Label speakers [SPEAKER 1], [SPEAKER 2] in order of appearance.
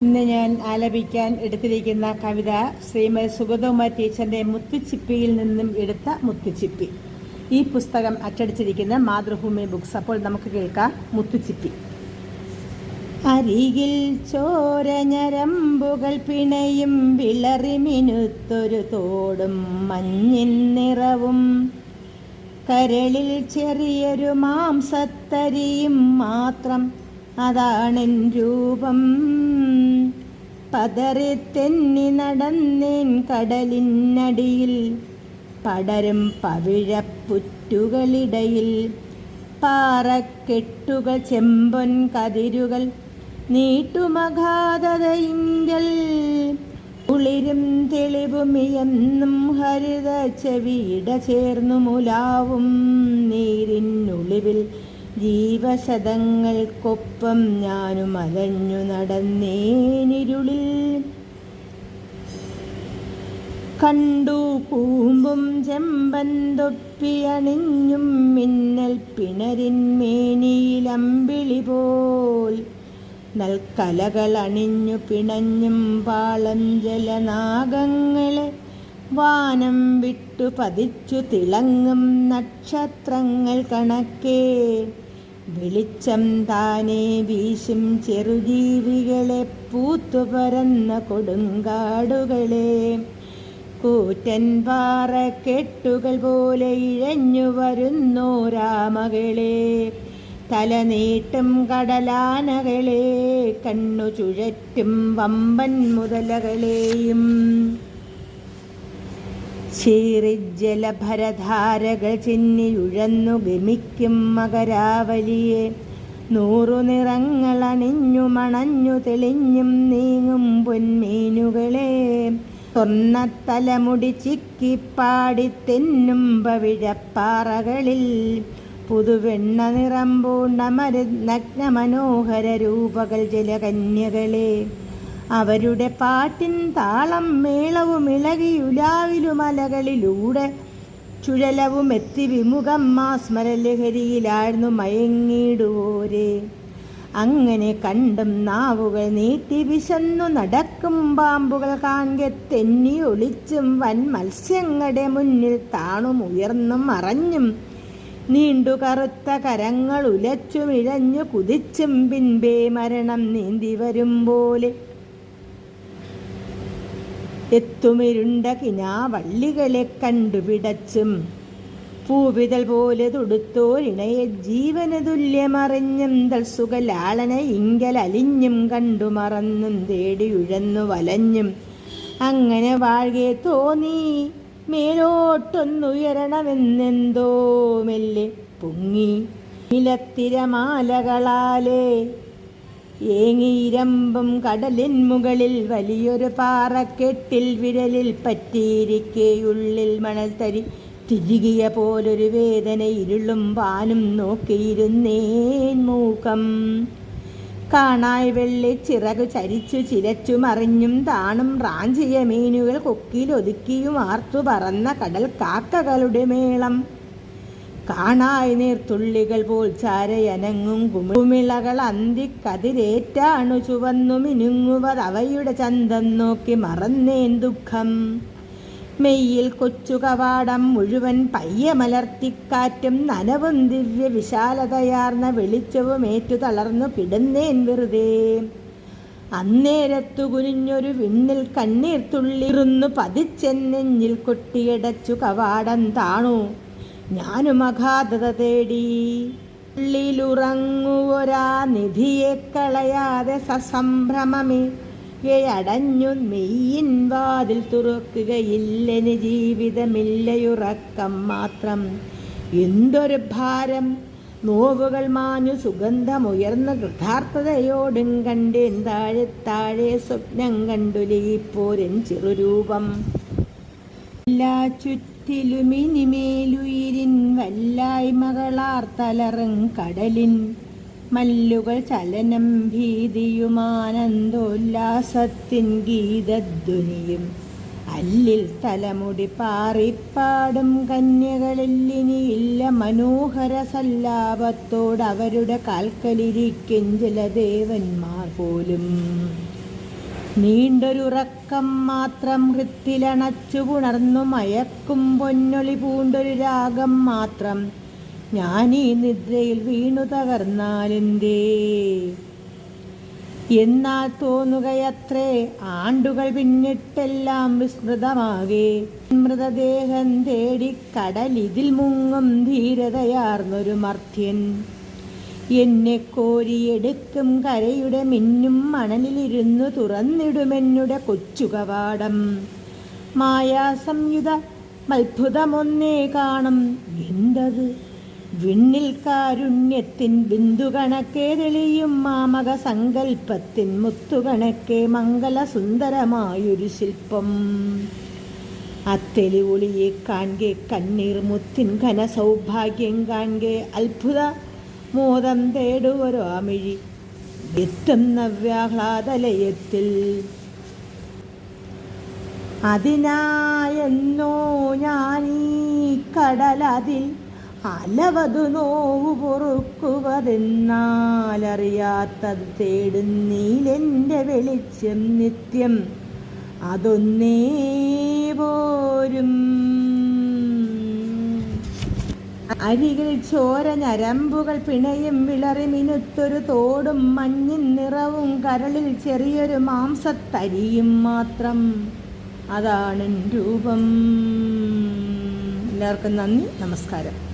[SPEAKER 1] ഇന്ന് ഞാൻ ആലപിക്കാൻ എടുത്തിരിക്കുന്ന കവിത ശ്രീമതി സുഗതകുമാർ ടീച്ചറിന്റെ മുത്തുച്ചിപ്പിയിൽ നിന്നും എടുത്ത മുത്തുച്ചിപ്പി. ഈ പുസ്തകം അച്ചടിച്ചിരിക്കുന്ന മാതൃഭൂമി ബുക്സ്. അപ്പോൾ നമുക്ക് കേൾക്കാം മുത്തുച്ചിപ്പി. അരികിൽ ചോരഞ്ഞരമ്പുകൾ പിണയും വിളറിമിനുത്തൊരു തോടും മഞ്ഞിൻ നിറവും. കരളിൽ ചെറിയൊരു മാംസത്തരിയും മാത്രം അതാണെൻ രൂപം. പതറി തെന്നി നടന്നേൻ കടലിനടിയിൽ പടരും പവിഴപ്പുറ്റുകളിടയിൽ. പാറക്കെട്ടുകൾ ചെമ്പൊൻ കതിരുകൾ നീട്ടുമഘാതതയിങ്കൽ കുളിരും തെളിവുമിയെന്നും ഹരിത ചെവിയിട ചേർന്നു മുലാവും. നീരിനുളിവിൽ ജീവശതങ്ങൾക്കൊപ്പം ഞാനും അലഞ്ഞു നടന്നേനിരുളിൽ. കണ്ടു കൂമ്പും ചെമ്പൻ തൊപ്പി അണിഞ്ഞും മിന്നൽ പിണരിന്മേനിയിലമ്പിളി പോൽ. നൽക്കലകൾ അണിഞ്ഞു പിണഞ്ഞും പാളം ജലനാഗങ്ങളെ വാനം വിട്ടു പതിച്ചു തിളങ്ങും നക്ഷത്രങ്ങൾ കണക്കേ. വെളിച്ചം താനേ വീശും ചെറുജീവികളെ പൂത്തു പരന്ന കൊടുങ്കാടുകളെ. കൂറ്റൻ പാറക്കെട്ടുകൾ പോലെ ഇഴഞ്ഞു വരുന്നോരാമകളെ തലനീട്ടും കടലാനകളെ കണ്ണു ചുഴറ്റും വമ്പൻ മുതലകളെയും. ചീറിജലഭരധാരകൾ ചിന്നിയുഴന്നു ഗമിക്കും മകരാവലിയെ. നൂറു നിറങ്ങൾ അണിഞ്ഞു മണഞ്ഞു തെളിഞ്ഞും നീങ്ങും പൊന്മീനുകളെ. സ്വർണത്തലമുടി ചിക്കിപ്പാടി തെന്നും പവിഴപ്പാറകളിൽ പുതുവെണ്ണ നിറം പൂണ്ട മരു നഗ്ന മനോഹര രൂപകൾ ജലകന്യകളെ. അവരുടെ പാട്ടിൻ താളം മേളവും ഇളകിയുലാവിലുമലകളിലൂടെ. ചുഴലവും എത്തി വിമുഖം മാസ്മരലഹരിയിലായിരുന്നു മയങ്ങിടുവോരെ അങ്ങനെ കണ്ടും നാവുകൾ നീട്ടി വിശന്നു നടക്കും പാമ്പുകൾ കാണെ തെന്നി ഒളിച്ചും വൻ മത്സ്യങ്ങളുടെ മുന്നിൽ താണും ഉയർന്നും മറഞ്ഞും. നീണ്ടു കറുത്ത കരങ്ങൾ ഉലച്ചുമിഴഞ്ഞു കുതിച്ചും പിൻപേ മരണം നീന്തി വരും പോലെ. എത്തുമിരുണ്ട കിനാവള്ളികളെ കണ്ടുപിടച്ചും പൂവിതൾ പോലെ തൊടുത്തോരിണയെ ജീവന തുല്യമറിഞ്ഞും തൽസുഖലാളന ഇങ്കൽ അലിഞ്ഞും കണ്ടു മറന്നും തേടിയുഴന്നു വലഞ്ഞും. അങ്ങനെ വാഴ്കെ തോന്നി മേലോട്ടൊന്നുയരണമെന്നെന്തോ മെല്ലെ പൊങ്ങി. നിലത്തിരമാലകളാലേ ഏങ്ങിയിരമ്പും കടലിൻ മുകളിൽ വലിയൊരു പാറക്കെട്ടിൽ വിരലിൽ പറ്റിയിരിക്കെയുള്ളിൽ മണൽ തരി തിരികിയ പോലൊരു വേദന ഇരുളും പാനും നോക്കിയിരുന്നേൻ മൂക്കം. കാണായ് വെള്ളി ചിറകു ചരിച്ചു ചിരച്ചു മറിഞ്ഞും താണും റാഞ്ചിയ മീനുകൾ കൊക്കിലൊതുക്കിയും ആർത്തു പറന്ന കടൽ കാക്കകളുടെ മേളം. കാണായി നീർത്തുള്ളികൾ പോൽ ചാരയനങ്ങും കുമിളകൾ അന്തിക്കതിരേറ്റാണു ചുവന്നു മിനുങ്ങുവത് അവയുടെ ചന്തം നോക്കി മറന്നേൻ ദുഃഖം. മെയ്യിൽ കൊച്ചു കവാടം മുഴുവൻ പയ്യ മലർത്തിക്കാറ്റും നനവും ദിവ്യ വിശാലതയാർന്ന വെളിച്ചവും ഏറ്റു തളർന്നു കിടന്നേൻ വെറുതെ. അന്നേരത്തു കുനിഞ്ഞൊരു വിണ്ണിൽ കണ്ണീർ തുള്ളിറുന്നു പതിച്ചെന്നെഞ്ഞിൽ കൊട്ടിയടച്ചു കവാടം താണു. ഞാനും അഗാധത തേടി. ഉള്ളിലുറങ്ങുവൊരാ നിധിയെ കളയാതെ സസംഭ്രമമേ. അടഞ്ഞു മെയ്യിൻ വാതിൽ തുറക്കുകയില്ലെന് ജീവിതമില്ലയുറക്കം മാത്രം. എന്തൊരു ഭാരം. നോവുകൾ മാഞ്ഞു സുഗന്ധമുയർന്ന കൃതാർത്ഥതയോടും കണ്ടേൻ താഴെ താഴെ സ്വപ്നം കണ്ടുലയിപ്പോരൻ ചെറുരൂപം. എല്ലാ ചുറ്റിലുമിനിമേലുയിരിൻ വല്ലായ്മകളാർ തലറും കടലിൻ. മല്ലുകൾ ചലനം ഭീതിയുമാനന്ദോല്ലാസത്തിൻ ഗീതധ്വനിയും. അല്ലിൽ തലമുടി പാറിപ്പാടും കന്യകളില്ലിനിയില്ല മനോഹര സല്ലാപത്തോടവരുടെ കാൽക്കലിരിക്കും ജലദേവന്മാർ പോലും. നീണ്ടൊരുറക്കം മാത്രം ഹൃത്തിലണച്ചു പുണർന്നു മയക്കും പൊന്നൊളി പൂണ്ടൊരു രാഗം മാത്രം. ഞാനീ നിദ്രയിൽ വീണു തകർന്നാലെന്തേ? എന്നാൽ തോന്നുകയത്രേ ആണ്ടുകൾ പിന്നിട്ടെല്ലാം വിസ്മൃതമാകെ. മൃതദേഹം തേടി കടലിതിൽ മുങ്ങും ധീരതയാർന്നൊരു മർത്യൻ. എന്നെ കോരിയെടുക്കും കരയുടെ മിന്നും മണലിലിരുന്നു തുറന്നിടുമെന്നുടെ കൊച്ചുകവാടം. മായാ മായാസംയുത അത്ഭുതമൊന്നേ കാണും. എന്തത്? വിണ്ണിൽ കാരുണ്യത്തിൻ ബിന്ദുകണക്കെ തെളിയും മാമക സങ്കൽപ്പത്തിൻ മുത്തുകണക്കെ മംഗലസുന്ദരമായൊരു ശില്പം. അത്തെലി ഒളിയെ കാൺകെ കണ്ണീർ മുത്തിൻ ഘന സൗഭാഗ്യം കാൺകെ അത്ഭുത മോദം തേടുവരോ അമിഴി. എത്തുന്ന വ്യാഹ്ലാദലയത്തിൽ അതിനായെന്നോ ഞാൻ ഞാനീ കടലതിൽ അലവതു നോവു പൊറുക്കുവതെന്നാലറിയാത്തത് തേടുന്നീലെന്റെ വെളിച്ചം നിത്യം അതൊന്നേ പോരും. അരികിൽ ചോര ഞരമ്പുകൾ പിണയും വിളറി മിനുത്തൊരു തോടും മഞ്ഞിൻ നിറവും കരളിൽ ചെറിയൊരു മാംസത്തരിയും മാത്രം. അതാണ് രൂപം. എല്ലാവർക്കും നന്ദി. നമസ്കാരം.